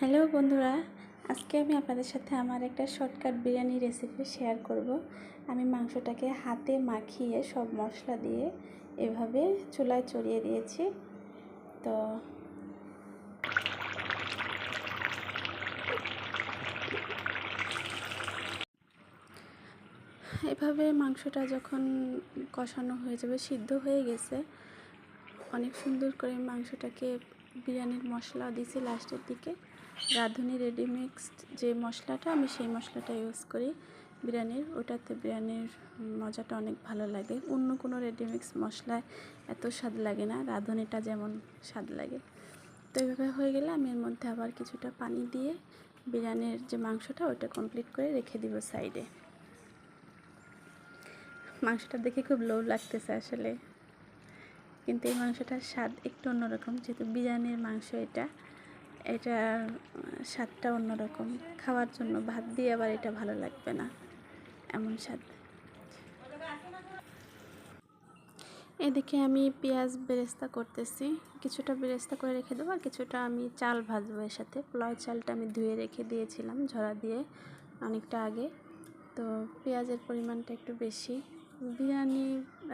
Hello বন্ধুরা, আজকে আমি আপনাদের সাথে আমার একটা শর্টকাট বিরিয়ানি রেসিপি শেয়ার করব। আমি মাংসটাকে হাতে মাখিয়ে সব মশলা দিয়ে এভাবে চুলায় চড়িয়ে দিয়েছি। তো এভাবে মাংসটা যখন কষানো হয়ে যাবে, সিদ্ধ হয়ে গেছে, অনেক সুন্দর করে মাংসটাকে বিরিয়ানির মশলা দিয়েছি লাস্টের দিকে। রাঁধুনি রেডিমিক্সড যে মশলাটা, আমি সেই মশলাটা ইউজ করি বিরিয়ানির। ওটাতে বিরিয়ানির মজাটা অনেক ভালো লাগে। অন্য কোনো রেডিমিক্স মশলায় এত স্বাদ লাগে না, রাঁধুনিটা যেমন স্বাদ লাগে। তো এইভাবে হয়ে গেলে আমি এর মধ্যে আবার কিছুটা পানি দিয়ে বিরিয়ানির যে মাংসটা, ওটা কমপ্লিট করে রেখে দিব সাইডে মাংসটা দেখে খুব লোভ লাগতেছে আসলে। কিন্তু এই মাংসটার স্বাদ একটু অন্যরকম, যেহেতু বিরিয়ানির মাংস এটা এটার স্বাদটা অন্যরকম। খাওয়ার জন্য ভাত দিয়ে আবার এটা ভালো লাগবে না, এমন স্বাদ। এদিকে আমি পেঁয়াজ বেরেস্তা করতেছি। কিছুটা বেরেস্তা করে রেখে দেবো আর কিছুটা আমি চাল ভাজবো এর সাথে। পোলাও চালটা আমি ধুয়ে রেখে দিয়েছিলাম ঝরা দিয়ে অনেকটা আগে। তো পেঁয়াজের পরিমাণটা একটু বেশি। বিরিয়ানি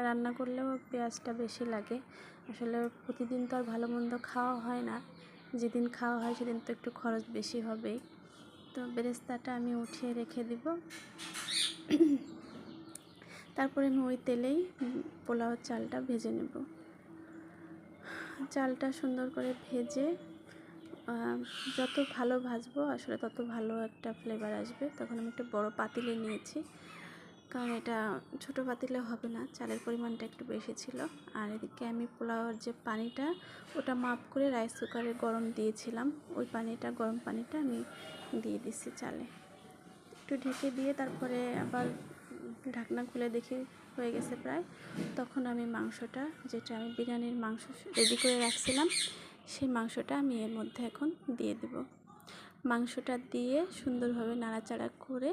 রান্না করলেও পেঁয়াজটা বেশি লাগে। আসলে প্রতিদিন তো আর ভালো মন্দ খাওয়া হয় না। যেদিন খাওয়া হয় সেদিন তো একটু খরচ বেশি হবেই। তো বেরেস্তাটা আমি উঠিয়ে রেখে দিব। তারপরে আমি ওই তেলেই পোলাও চালটা ভেজে নেব। চালটা সুন্দর করে ভেজে যত ভালো ভাজবো আসলে তত ভালো একটা ফ্লেভার আসবে। তখন আমি একটা বড় পাতিলে নিয়েছি। কারণ এটা ছোটো পাতিলে হবে না, চালের পরিমাণটা একটু বেশি ছিল। আর এদিকে আমি পোলাওয়ার যে পানিটা, ওটা মাপ করে রাইস কুকারে গরম দিয়েছিলাম। ওই পানিটা, গরম পানিটা আমি দিয়ে দিচ্ছি চালে। একটু ঢেকে দিয়ে তারপরে আবার ঢাকনা খুলে দেখি হয়ে গেছে প্রায়। তখন আমি মাংসটা, যেটা আমি বিরিয়ানির মাংস রেডি করে রাখছিলাম, সেই মাংসটা আমি এর মধ্যে এখন দিয়ে দেব। মাংসটা দিয়ে সুন্দরভাবে নাড়াচাড়া করে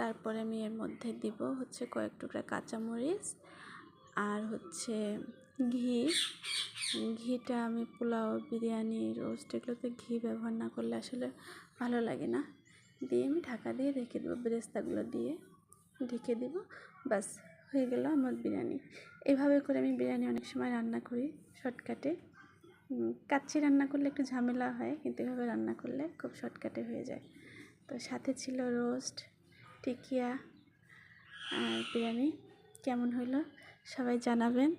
তারপরে আমি এর মধ্যে দিব হচ্ছে কয়েক টুকরা কাঁচামরিচ আর হচ্ছে ঘি। ঘিটা আমি পোলাও, বিরিয়ানি, রোস্ট এগুলোতে ঘি ব্যবহার না করলে আসলে ভালো লাগে না। দিয়ে আমি ঢাকা দিয়ে রেখে দেবো, বেরেস্তাগুলো দিয়ে ঢেকে দেব। বাস হয়ে গেল আমার বিরিয়ানি। এভাবে করে আমি বিরিয়ানি অনেক সময় রান্না করি শর্টকাটে। কাচ্চি রান্না করলে একটু ঝামেলা হয়, কিন্তু এভাবে রান্না করলে খুব শর্টকাটে হয়ে যায়। তো সাথে ছিল রোস্ট টিকিয়া আর বিরিয়ানি কেমন হইল সবাই জানাবেন।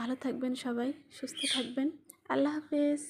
ভালো থাকবেন সবাই সুস্থ থাকবেন। আল্লাহ হাফেজ।